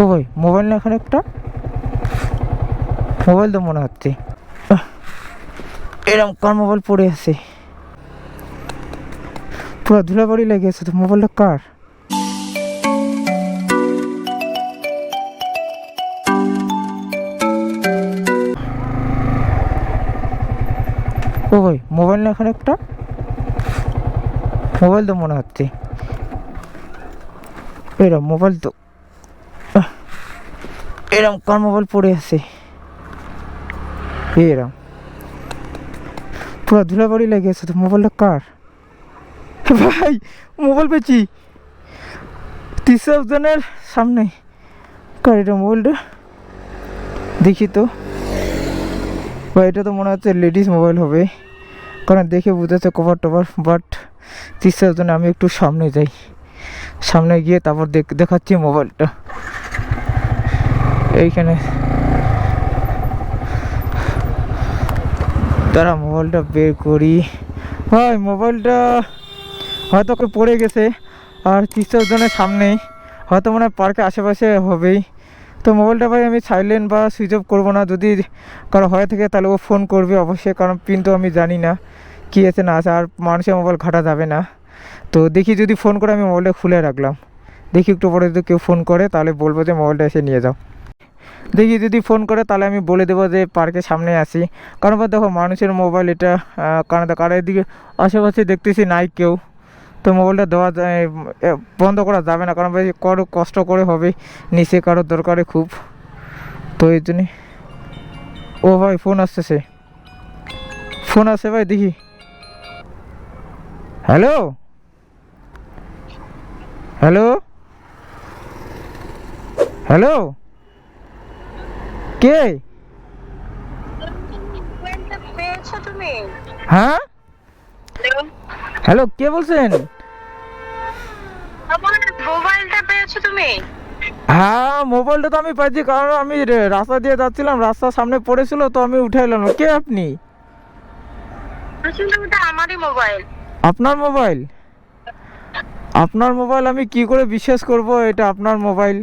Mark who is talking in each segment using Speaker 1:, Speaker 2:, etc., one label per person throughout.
Speaker 1: ও ভাই মোবাইল না এখানে একটা? মোবাইল তো মনে হচ্ছে। এরম কার মোবাইল পড়ে আছে? পুরো ধুলাবাড়ি লেগে আছে তো মোবাইলটা কার? ও ভাই মোবাইল না এখানে একটা? মোবাইল তো মনে হচ্ছে। এরম মোবাইল তো এরম কার মোবাইল পড়ে আছে। এরম। পুরো ধুলাবাড়ি লেগে আছে, তো মোবাইলটা কার? ভাই, মোবাইল পেয়েছি। জনের সামনে। কার এটা মোবাইলটা? দেখি তো। ভাই, এটা তো মনে হচ্ছে লেডিস মোবাইল হবে। কারণ দেখে বুঝেছে কভার টভার বাট তিরিশ জনে আমি একটু সামনে যাই। সামনে গিয়ে তারপর দেখ দেখাচ্ছি মোবাইলটা। এইখানে। তারা মোবাইলটা বের করি। ভাই, মোবাইলটা হয়তো পড়ে গেছে, আর তিরিশ জনের সামনেই। হয়তো মনে হয় পার্কে আশেপাশে হবেই। তো মোবাইলটা ভাই আমি সাইলেন্ট বা সুইচ অফ করব না। যদি কারও হয়ে থাকে তাহলে ও ফোন করবে অবশ্যই, কারণ পিন তো আমি জানি না কী আছে, না আছে, আর মানুষের মোবাইল ঘাটা যাবে না। তো দেখি যদি ফোন করে আমি মোবাইলটা খুলে রাখলাম। দেখি একটু পরে যদি কেউ ফোন করে, তাহলে বলব যে মোবাইলটা এসে নিয়ে যাও। দেখি যদি ফোন করে তাহলে আমি বলে দেবো যে পার্কের সামনে আসি কারণ দেখো মানুষের মোবাইল এটা কারণ কারও এদিকে আশেপাশে দেখতেছি নাই কেউ। তো মোবাইলটা দেওয়া বন্ধ করা যাবে না, কারণ ভাই কারও কষ্ট করে হবে, নিচে কারও দরকারে খুব। তো এই জন্যে। ও ভাই ফোন আসতেছে। ফোন আসছে ভাই, দেখি। হ্যালো হ্যালো হ্যালো কে? হ্যাঁ? হ্যালো, কে বলছেন? হ্যাঁ মোবাইলটা তো আমি পাইছি, কারণ আমি রাস্তা দিয়ে যাচ্ছিলাম, রাস্তার সামনে পড়েছিল, তো আমি উঠে এলাম। কে আপনি?
Speaker 2: মোবাইল
Speaker 1: আপনার মোবাইল? আপনার মোবাইল আমি কি করে বিশ্বাস করব? এটা আপনার মোবাইল।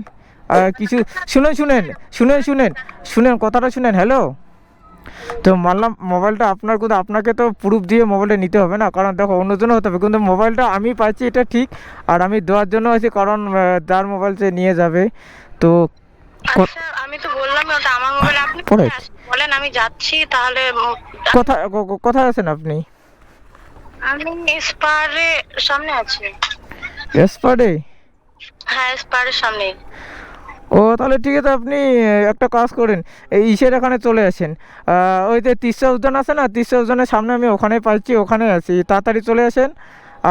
Speaker 1: কিছু শুনেন শুনেন শুনেন শুনেন শুনেন কথাটা শুনেন হ্যালো তো মানলাম মোবাইলটা আপনার কিন্তু আপনাকে তো প্রুফ দিয়ে মোবাইলটা নিতে হবে না কারণ দেখো অন্যজনও হতে হবে কিন্তু মোবাইলটা আমি পাচ্ছি এটা ঠিক আর আমি দেওয়ার জন্য আছি কারণ যার মোবাইল সে নিয়ে যাবে তো
Speaker 2: আচ্ছা আমি তো বললাম ওটা আমার মোবাইল আপনি আছেন? বলেন আমি যাচ্ছি তাহলে
Speaker 1: কোথায় আছেন আপনি?
Speaker 2: আমি সামনে আছি।
Speaker 1: এসপাডে
Speaker 2: হ্যাঁ স্পারের সামনে
Speaker 1: ও তাহলে ঠিক আছে আপনি একটা কাজ করেন এই ইসের এখানে চলে আসেন। ওই যে তিরিশা উদ্যান আছে না তিরিশা উদ্যানের সামনে আমি ওখানে পাইছি ওখানে আছি। তাড়াতাড়ি চলে আসেন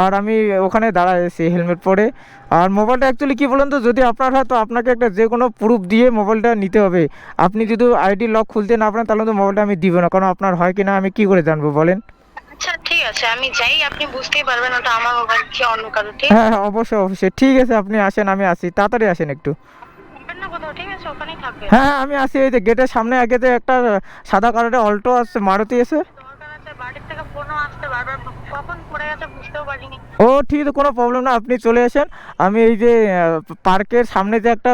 Speaker 1: আর আমি ওখানে দাঁড়ায় আছি হেলমেট পরে। আর মোবাইলটা অ্যাকচুয়ালি কী বলুন তো যদি আপনার হয় তো আপনাকে একটা যে কোনো প্রুফ দিয়ে মোবাইলটা নিতে হবে। আপনি যদি আইডি লক খুলতে না পারেন তাহলে তো মোবাইলটা আমি দিব না কারণ আপনার হয় কি না আমি কি করে জানব বলেন?
Speaker 2: আচ্ছা ঠিক আছে আমি যাই আপনি বুঝতেই পারবেন ওটা আমার মোবাইল কি অন্য কারও ঠিক?
Speaker 1: হ্যাঁ হ্যাঁ অবশ্যই অবশ্যই ঠিক আছে আপনি আসেন আমি আসি তাড়াতাড়ি আসেন একটু। হ্যাঁ হ্যাঁ আমি আসি এই যে গেটের সামনে আগে যে একটা সাদা কালারের অল্টো আছে মারুতি
Speaker 2: পারিনি।
Speaker 1: ও ঠিক আছে কোনো প্রবলেম না আপনি চলে আসেন। আমি এই যে পার্কের সামনে যে একটা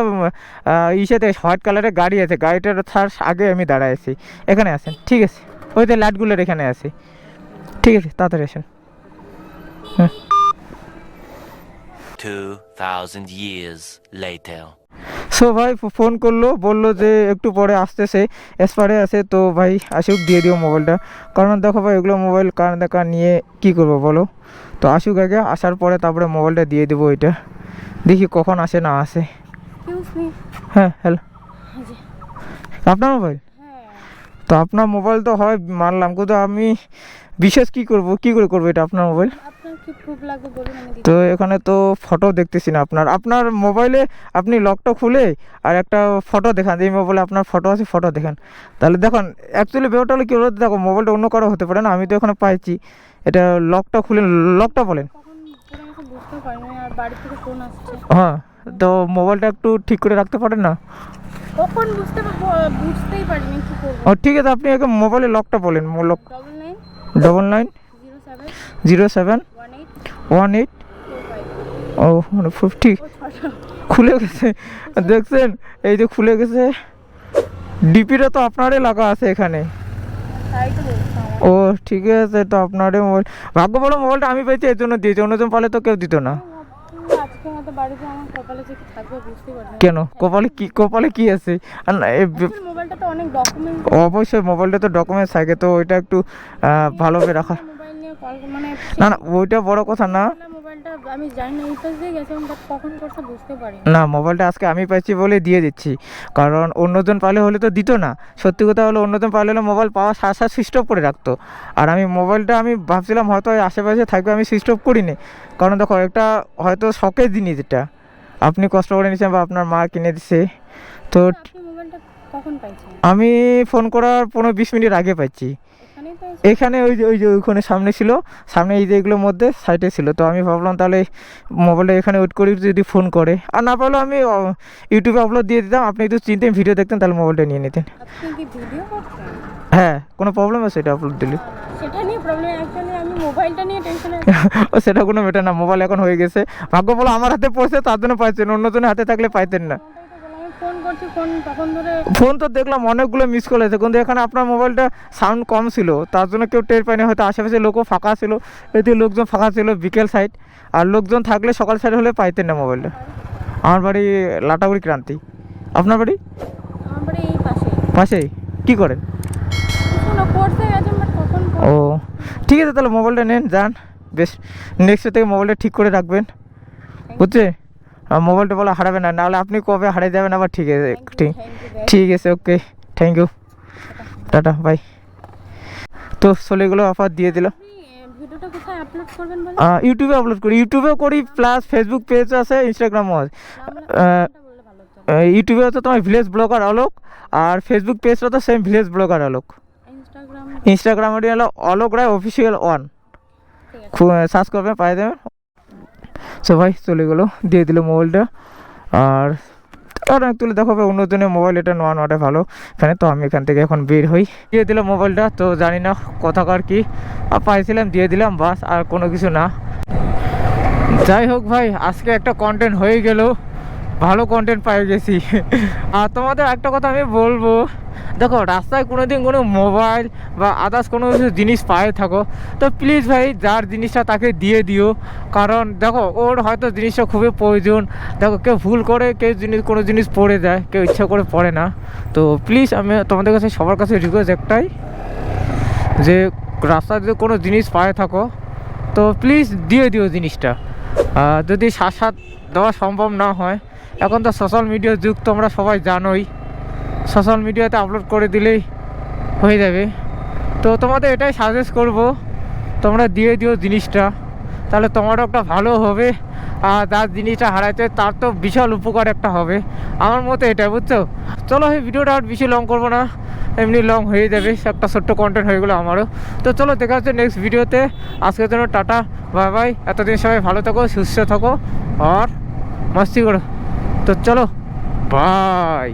Speaker 1: ইসেতে হোয়াইট কালারের গাড়ি আছে গাড়িটার তার আগে আমি দাঁড়ায় আছি। এখানে আসেন ঠিক আছে। ওই যে লাইটগুলোর এখানে আছি। ঠিক আছে তাড়াতাড়ি আসেন। হ্যাঁ।
Speaker 3: 2,000 years later.
Speaker 1: সো ভাই ফোন করল বলল যে একটু পরে আসতেছে এসপারে আছে তো ভাই আসুক দিয়ে দিও মোবাইলটা কারণ দেখো ভাই এগুলো মোবাইল কারণ দেখা নিয়ে কি করব বলো? তো আসুক আগে আসার পরে তারপরে মোবাইলটা দিয়ে দেবো এটা দেখি কখন আসে না আসে। হ্যাঁ হ্যালো আপনার মোবাইল তো আপনার মোবাইল তো হয় মানলাম। কিন্তু আমি বিশেষ কি করব? কি করে করব এটা আপনার মোবাইল
Speaker 4: কি প্রুফ লাগবে বলুন আমি
Speaker 1: তো এখানে তো ফটো দেখতেছি না আপনার। আপনার মোবাইলে আপনি লকটা খুলে আর একটা ফটো দেখান। এই মোবাইলে আপনার ফটো আছে ফটো দেখান। তাহলে দেখুন অ্যাকচুয়ালি ব্যাপারটা হলো কি বলতো দেখো মোবাইলটা অন্য কারও হতে পারে না আমি তো এখানে পাইছি। এটা লকটা খুলে লকটা বলেন। হ্যাঁ তো মোবাইলটা একটু ঠিক করে রাখতে পারেন না?
Speaker 4: কখন বুঝতে বুঝতেই পারিনি কি করব।
Speaker 1: ও ঠিক আছে আপনি আগে মোবাইলে লকটা বলেন lock
Speaker 4: double nine
Speaker 1: double nine
Speaker 4: zero seven one eight
Speaker 1: o fifty খুলে গেছে। দেখছেন? এই যে খুলে গেছে। ডিপিটা তো আপনারই লাগা আছে এখানে। ও ঠিক আছে তো আপনারই মোবাইল। ভাগ্য বড় মোবাইলটা আমি পেয়েছি এর জন্য দিয়েছি অন্যজন পালে তো কেউ দিত না। কেন? কপালে কি কপালে কি আছে? অবশ্যই মোবাইলটা তো ডকুমেন্টস থাকে তো ওইটা একটু ভালোভাবে রাখা।
Speaker 4: মানে
Speaker 1: না না ওইটা বড় কথা না।
Speaker 4: না, মোবাইলটা আমি জানি না এই পাশ দিয়ে গেছে বাট কখন করছে বুঝতে পারি
Speaker 1: না মোবাইলটা আজকে আমি পাইছি বলে দিয়ে দিচ্ছি। কারণ অন্যজন পালে হলে তো দিত না। সত্যি কথা হলো অন্যজন পালে হলে মোবাইল পাওয়া সাত সাত সুইচ অফ করে রাখতো। আর আমি মোবাইলটা আমি ভাবছিলাম হয়তো আশেপাশে থাকবে আমি সুইচ অফ করিনি। কারণ দেখো একটা হয়তো শখের জিনিস এটা আপনি কষ্ট করে নিয়েছেন বা আপনার মা কিনে দিছে। তো আমি ফোন করার পনেরো বিশ মিনিট আগে পাইছি। এখানে ওই যে ওই যে ওইখানে সামনে ছিল সামনে এই যে এগুলোর মধ্যে সাইডে ছিল। তো আমি ভাবলাম তাহলে মোবাইলটা এখানে ওয়েট করি যদি ফোন করে। আর না পারলেও আমি ইউটিউবে আপলোড দিয়ে দিতাম। আপনি একটু চিনতেন ভিডিও দেখতেন তাহলে মোবাইলটা নিয়ে নিতেন। হ্যাঁ কোনো প্রবলেম আছে সেটা আপলোড দিলে?
Speaker 4: সেটা নিয়ে প্রবলেম অ্যাকচুয়ালি আমি মোবাইলটা নিয়ে টেনশনে
Speaker 1: ও সেটা কোনো মেটার না। মোবাইল এখন হয়ে গেছে। ভাগ্য বলো আমার হাতে পড়ছে তার জন্য পাইছেন অন্যজনের হাতে থাকলে পাইতেন না।
Speaker 4: ফোন
Speaker 1: তো দেখলাম অনেকগুলো মিস কল আছে কিন্তু এখানে আপনার মোবাইলটা সাউন্ড কম ছিল। তার জন্য কেউ টের পায়নি। হয়তো আশেপাশে লোকও ফাঁকা ছিল। এদিকে লোকজন ফাঁকা ছিল বিকেল সাইড আর লোকজন থাকলে সকাল সাইড হলে পাইতেন না মোবাইলটা আমার বাড়ি লাটাগুড়ি ক্রান্তি। আপনার বাড়ি? পাশেই। কি করেন? ও ঠিক আছে তাহলে মোবাইলটা নেন যান। বেশ নেক্সট থেকে মোবাইলটা ঠিক করে রাখবেন। বুঝছে? মোবাইলটা বলে হারাবে না নাহলে আপনি কবে হারিয়ে যাবেন আবার ঠিক আছে ঠিক ঠিক আছে okay thank you tata bye তো চলেগুলো অফার দিয়ে দিল। ইউটিউবে আপলোড করি ইউটিউবেও করি প্লাস ফেসবুক পেজ আছে ইনস্টাগ্রামও আছে। ইউটিউবে হচ্ছে তোমার ভিলেজ ব্লগার অলোক আর ফেসবুক পেজটা তো same village blogger Alok
Speaker 4: Instagram
Speaker 1: ইনস্টাগ্রামে হলো Alok Roy official one search করবেন পাই দেবেন সো ভাই, চলে গেলো। দিয়ে দিল মোবাইলটা। আর আর তুলে অন্য অন্যজনের মোবাইল। এটা নোয়া নোয়াটা ভালো। এখানে তো আমি এখান থেকে এখন বের হই। দিয়ে দিলাম মোবাইলটা। তো জানি না কথাকার কি। আর পাইছিলাম, দিয়ে দিলাম, বাস, আর কোনো কিছু না। যাই হোক ভাই, আজকে একটা কন্টেন্ট হয়ে গেল। ভালো কন্টেন্ট পাই গেছি। আর তোমাদের একটা কথা আমি বলব, দেখো রাস্তায় কোনো দিন কোনো মোবাইল বা আদার্স কোনো কিছু জিনিস পায়ে থাকো, তো প্লিজ ভাই যার জিনিসটা তাকে দিয়ে দিও। কারণ দেখো, ওর হয়তো জিনিসটা খুবই প্রয়োজন। দেখো, কেউ ভুল করে কেউ জিনিস, কোনো জিনিস পড়ে যায়, কেউ ইচ্ছা করে পড়ে না। তো প্লিজ আমি তোমাদের কাছে, সবার কাছে রিকোয়েস্ট একটাই, যে রাস্তায় যদি কোনো জিনিস পায়ে থাকো, তো প্লিজ দিয়ে দিও জিনিসটা। যদি সাত সাত দেওয়া সম্ভব না হয় এখন তো সোশ্যাল মিডিয়ার যুগ তোমরা সবাই জানোই। সোশ্যাল মিডিয়াতে আপলোড করে দিলেই হয়ে যাবে। তো তোমাদের এটাই সাজেস্ট করব, তোমরা দিয়ে দিও জিনিসটা। তাহলে তোমারও একটা ভালো হবে, আর যার জিনিসটা হারাইতে তার তো বিশাল উপকার একটা হবে। আমার মতে এটা বুঝছ? চলো এই ভিডিওটা আর বেশি লং করব না। এমনি লং হয়ে যাবে, একটা ছোট্ট কন্টেন্ট হয়ে গেলো আমারও। তো চলো দেখা হচ্ছে নেক্সট ভিডিওতে আজকের জন্য টাটা বাই বাই এতদিন সবাই ভালো থাকো, সুস্থ থাকো, আর মস্তি করো। তো চলো। বাই